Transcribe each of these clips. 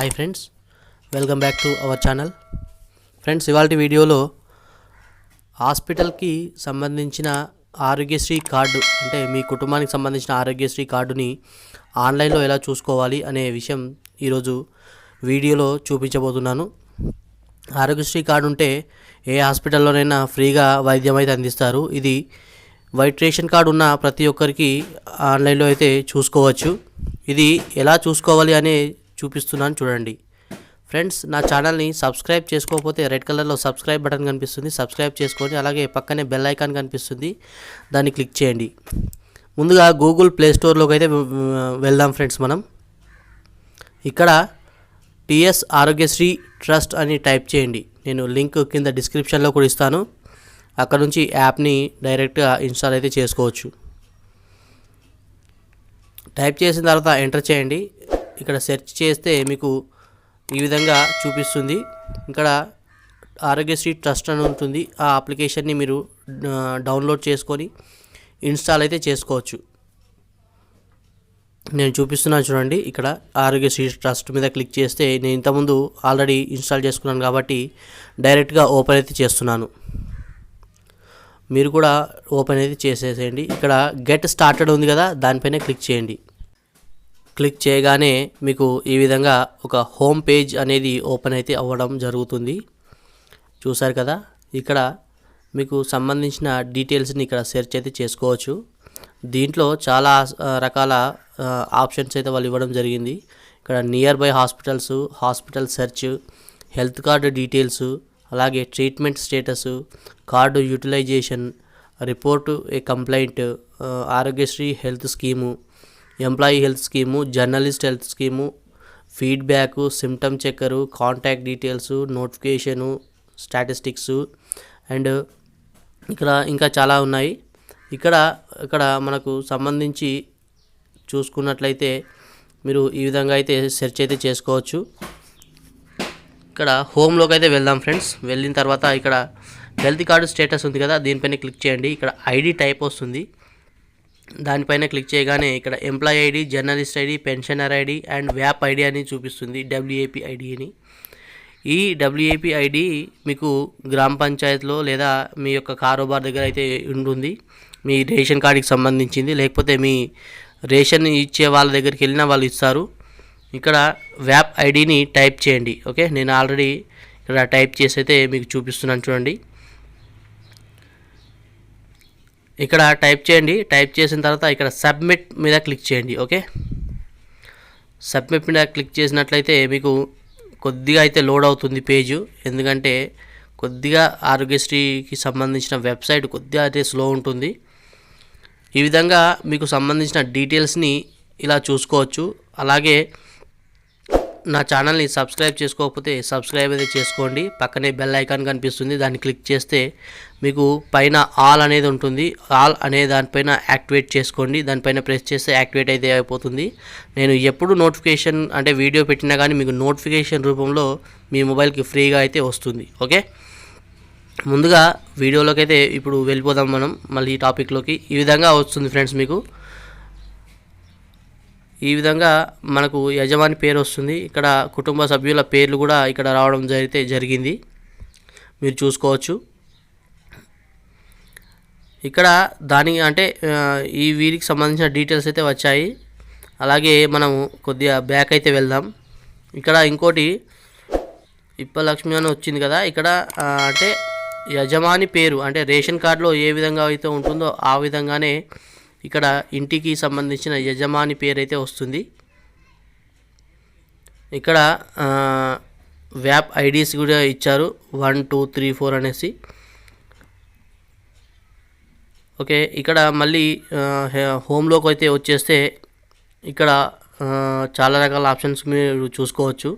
Hi friends welcome back to our channel friends ఇవాళ వీడియోలో హాస్పిటల్కి సంబంధించిన ఆరోగ్యశ్రీ కార్డు అంటే మీ కుటుంబానికి సంబంధించిన ఆరోగ్యశ్రీ కార్డుని ఆన్లైన్లో ఎలా చూసుకోవాలి అనే విషయం ఈరోజు వీడియోలో చూపించబోతున్నాను. ఆరోగ్యశ్రీ కార్డు ఉంటే ఏ హాస్పిటల్లోనైనా ఫ్రీగా వైద్యం అయితే అందిస్తారు. ఇది వైట్ రేషన్ కార్డు ఉన్న ప్రతి ఒక్కరికి ఆన్లైన్లో అయితే చూసుకోవచ్చు. ఇది ఎలా చూసుకోవాలి అనే చూపిస్తున్నాను చూడండి. ఫ్రెండ్స్ నా ఛానల్ని సబ్స్క్రైబ్ చేసుకోకపోతే రెడ్ కలర్లో సబ్స్క్రైబ్ బటన్ కనిపిస్తుంది. సబ్స్క్రైబ్ చేసుకోండి అలాగే పక్కనే బెల్ ఐకాన్ కనిపిస్తుంది. దాన్ని క్లిక్ చేయండి. ముందుగా గూగుల్ ప్లే స్టోర్లోకి అయితే వెళ్దాం ఫ్రెండ్స్ మనం. ఇక్కడ టిఎస్ ఆరోగ్యశ్రీ ట్రస్ట్ అని టైప్ చేయండి. నేను లింక్ కింద డిస్క్రిప్షన్లో కూడా ఇస్తాను. అక్కడ నుంచి యాప్ని డైరెక్ట్గా ఇన్స్టాల్ అయితే చేసుకోవచ్చు. టైప్ చేసిన తర్వాత ఎంటర్ చేయండి. ఇక్కడ సెర్చ్ చేస్తే మీకు ఈ విధంగా చూపిస్తుంది. ఇక్కడ ఆరోగ్యశ్రీ ట్రస్ట్ అని ఉంటుంది. ఆ అప్లికేషన్ని మీరు డౌన్లోడ్ చేసుకొని ఇన్స్టాల్ అయితే చేసుకోవచ్చు. నేను చూపిస్తున్నాను చూడండి. ఇక్కడ ఆరోగ్యశ్రీ ట్రస్ట్ మీద క్లిక్ చేస్తే నేను ఇంతకుముందు ఆల్రెడీ ఇన్స్టాల్ చేసుకున్నాను కాబట్టి డైరెక్ట్గా ఓపెన్ అయితే చేస్తున్నాను. మీరు కూడా ఓపెన్ అయితే చేసేసేయండి. ఇక్కడ గెట్ స్టార్టెడ్ ఉంది కదా దానిపైన క్లిక్ చేయండి. క్లిక్ చేయగానే మీకు ఈ విధంగా ఒక హోమ్ పేజ్ అనేది ఓపెన్ అయితే అవ్వడం జరుగుతుంది. చూసారు కదా? ఇక్కడ మీకు సంబంధించిన డీటెయిల్స్ని ఇక్కడ సెర్చ్ అయితే చేసుకోవచ్చు. దీంట్లో చాలా రకాల ఆప్షన్స్ అయితే వాళ్ళు ఇవ్వడం జరిగింది. ఇక్కడ nearby hospitals hospital search health card details అలాగే treatment status card utilization report A complaint Aarogyasri health scheme employee health scheme journalist health scheme feedback symptom checker contact details notification statistics and ఇక్కడ ఇంకా చాలా ఉన్నాయి. ఇక్కడ ఇక్కడ మనకు సంబంధించి చూసుకున్నట్లయితే మీరు ఈ విధంగా అయితే సెర్చ్ అయితే చేసుకోవచ్చు. ఇక్కడ హోమ్లోకి అయితే వెళ్దాం ఫ్రెండ్స్. వెళ్ళిన తర్వాత ఇక్కడ హెల్త్ కార్డు స్టేటస్ ఉంది కదా దీనిపైన క్లిక్ చేయండి. ఇక్కడ ఐడి టైప్ వస్తుంది. దానిపైన క్లిక్ చేయగానే ఇక్కడ employee ID journalist ID pensioner ID and వ్యాప్ ID అని చూపిస్తుంది డబ్ల్యూఏపీ ఐడి అని. ఈ డబ్ల్యూఏపీ ఐడి మీకు గ్రామ పంచాయతీలో లేదా మీ యొక్క కారోబార్ దగ్గర అయితే ఉంటుంది. మీ రేషన్ కార్డుకి సంబంధించింది లేకపోతే మీ రేషన్ ఇచ్చే వాళ్ళ దగ్గరికి వెళ్ళినా వాళ్ళు ఇస్తారు. ఇక్కడ వ్యాప్ ఐడిని టైప్ చేయండి ఓకే? నేను ఆల్రెడీ ఇక్కడ టైప్ చేసి అయితే మీకు చూపిస్తున్నాను చూడండి. ఇక్కడ టైప్ చేయండి. టైప్ చేసిన తర్వాత ఇక్కడ సబ్మిట్ మీద క్లిక్ చేయండి. ఓకే? సబ్మిట్ మీద క్లిక్ చేసినట్లయితే మీకు కొద్దిగా అయితే లోడ్ అవుతుంది పేజు. ఎందుకంటే కొద్దిగా ఆరోగ్యశ్రీకి సంబంధించిన వెబ్సైట్ కొద్దిగా అయితే స్లో ఉంటుంది. ఈ విధంగా మీకు సంబంధించిన డీటెయిల్స్ని ఇలా చూసుకోవచ్చు. అలాగే నా ఛానల్ని సబ్స్క్రైబ్ చేసుకోకపోతే సబ్స్క్రైబ్ అయితే చేసుకోండి. పక్కనే బెల్ ఐకాన్ కనిపిస్తుంది. దాన్ని క్లిక్ చేస్తే మీకు పైన ఆల్ అనేది ఉంటుంది. ఆల్ అనే దానిపైన యాక్టివేట్ చేసుకోండి. దానిపైన ప్రెస్ చేస్తే యాక్టివేట్ అయితే అయిపోతుంది. నేను ఎప్పుడు నోటిఫికేషన్ అంటే వీడియో పెట్టినా కానీ మీకు నోటిఫికేషన్ రూపంలో మీ మొబైల్కి ఫ్రీగా అయితే వస్తుంది. ఓకే? ముందుగా వీడియోలోకి అయితే ఇప్పుడు వెళ్ళిపోదాం మనం. మళ్ళీ ఈ టాపిక్లోకి. ఈ విధంగా వస్తుంది ఫ్రెండ్స్ మీకు. ఈ విధంగా మనకు యజమాని పేరు వస్తుంది. ఇక్కడ కుటుంబ సభ్యుల పేర్లు కూడా ఇక్కడ రావడం జరిగితే జరిగింది. మీరు చూసుకోవచ్చు. ఇక్కడ దాని అంటే ఈ వీరికి సంబంధించిన డీటెయిల్స్ అయితే వచ్చాయి. అలాగే మనం కొద్దిగా బ్యాక్ అయితే వెళ్దాం. ఇక్కడ ఇంకోటి ఇప్పలక్ష్మి అని వచ్చింది కదా. ఇక్కడ అంటే యజమాని పేరు అంటే రేషన్ కార్డులో ఏ విధంగా అయితే ఉంటుందో ఆ విధంగానే ఇక్కడ ఇంటికి సంబంధించిన యజమాని పేరు అయితే వస్తుంది. ఇక్కడ వ్యాప్ ఐడీస్ కూడా ఇచ్చారు. వన్ టూ త్రీ ఫోర్ అనేసి. ఓకే ఇక్కడ మళ్ళీ హోమ్లోకి అయితే వచ్చేస్తే ఇక్కడ చాలా రకాల ఆప్షన్స్ మీరు చూసుకోవచ్చు.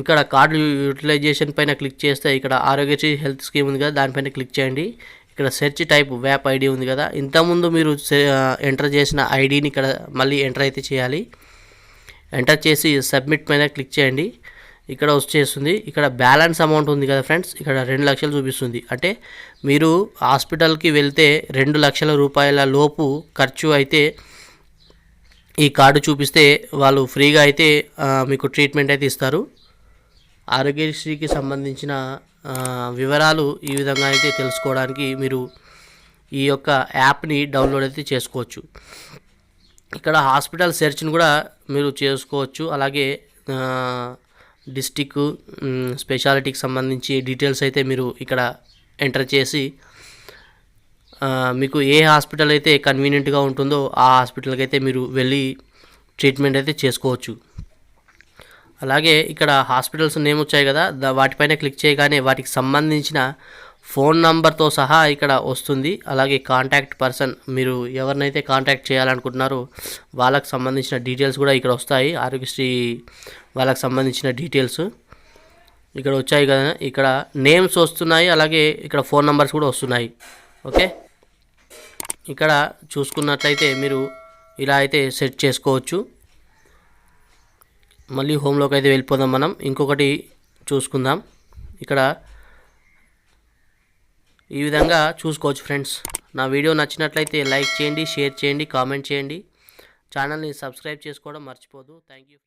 ఇక్కడ కార్డు యూటిలైజేషన్ పైన క్లిక్ చేస్తే ఇక్కడ ఆరోగ్యశ్రీ హెల్త్ స్కీమ్ ఉంది కదా దానిపైన క్లిక్ చేయండి. ఇక్కడ సెర్చ్ టైప్ వ్యాప్ ఐడి ఉంది కదా. ఇంతకుముందు మీరు ఎంటర్ చేసిన ఐడిని ఇక్కడ మళ్ళీ ఎంటర్ అయితే చేయాలి. ఎంటర్ చేసి సబ్మిట్ పైన క్లిక్ చేయండి. ఇక్కడ వచ్చేస్తుంది. ఇక్కడ బ్యాలెన్స్ అమౌంట్ ఉంది కదా ఫ్రెండ్స్. ఇక్కడ రెండు లక్షలు చూపిస్తుంది. అంటే మీరు హాస్పిటల్కి వెళ్తే రెండు లక్షల రూపాయల లోపు ఖర్చు అయితే ఈ కార్డు చూపిస్తే వాళ్ళు ఫ్రీగా అయితే మీకు ట్రీట్మెంట్ అయితే ఇస్తారు. ఆరోగ్యశ్రీకి సంబంధించిన వివరాలు ఈ విధంగా అయితే తెలుసుకోవడానికి మీరు ఈ యొక్క యాప్ని డౌన్లోడ్ అయితే చేసుకోవచ్చు. ఇక్కడ హాస్పిటల్ సెర్చ్ని కూడా మీరు చేసుకోవచ్చు. అలాగే డిస్టిక్ స్పెషాలిటీకి సంబంధించి డీటెయిల్స్ అయితే మీరు ఇక్కడ ఎంటర్ చేసి మీకు ఏ హాస్పిటల్ అయితే కన్వీనియంట్గా ఉంటుందో ఆ హాస్పిటల్కి అయితే మీరు వెళ్ళి ట్రీట్మెంట్ అయితే చేసుకోవచ్చు. అలాగే ఇక్కడ హాస్పిటల్స్ నేమ్ వచ్చాయి కదా వాటిపైన క్లిక్ చేయగానే వాటికి సంబంధించిన ఫోన్ నంబర్తో సహా ఇక్కడ వస్తుంది. అలాగే కాంటాక్ట్ పర్సన్ మీరు ఎవరినైతే కాంటాక్ట్ చేయాలనుకుంటున్నారో వాళ్ళకి సంబంధించిన డీటెయిల్స్ కూడా ఇక్కడ వస్తాయి. ఆరోగ్యశ్రీ వాళ్ళకి సంబంధించిన డీటెయిల్స్ ఇక్కడ వచ్చాయి కదా. ఇక్కడ నేమ్స్ వస్తున్నాయి అలాగే ఇక్కడ ఫోన్ నంబర్స్ కూడా వస్తున్నాయి. ఓకే? ఇక్కడ చూసుకున్నట్లయితే మీరు ఇలా అయితే సెట్ చేసుకోవచ్చు. మళ్ళీ హోమ్లోకి అయితే వెళ్ళిపోదాం మనం. ఇంకొకటి చూసుకుందాం. ఇక్కడ ఈ విధంగా చూసుకోవచ్చు ఫ్రెండ్స్. నా వీడియో నచ్చినట్లయితే లైక్ చేయండి షేర్ చేయండి కామెంట్ చేయండి. ఛానల్ని సబ్స్క్రైబ్ చేసుకోవడం మర్చిపోదు థ్యాంక్ యూ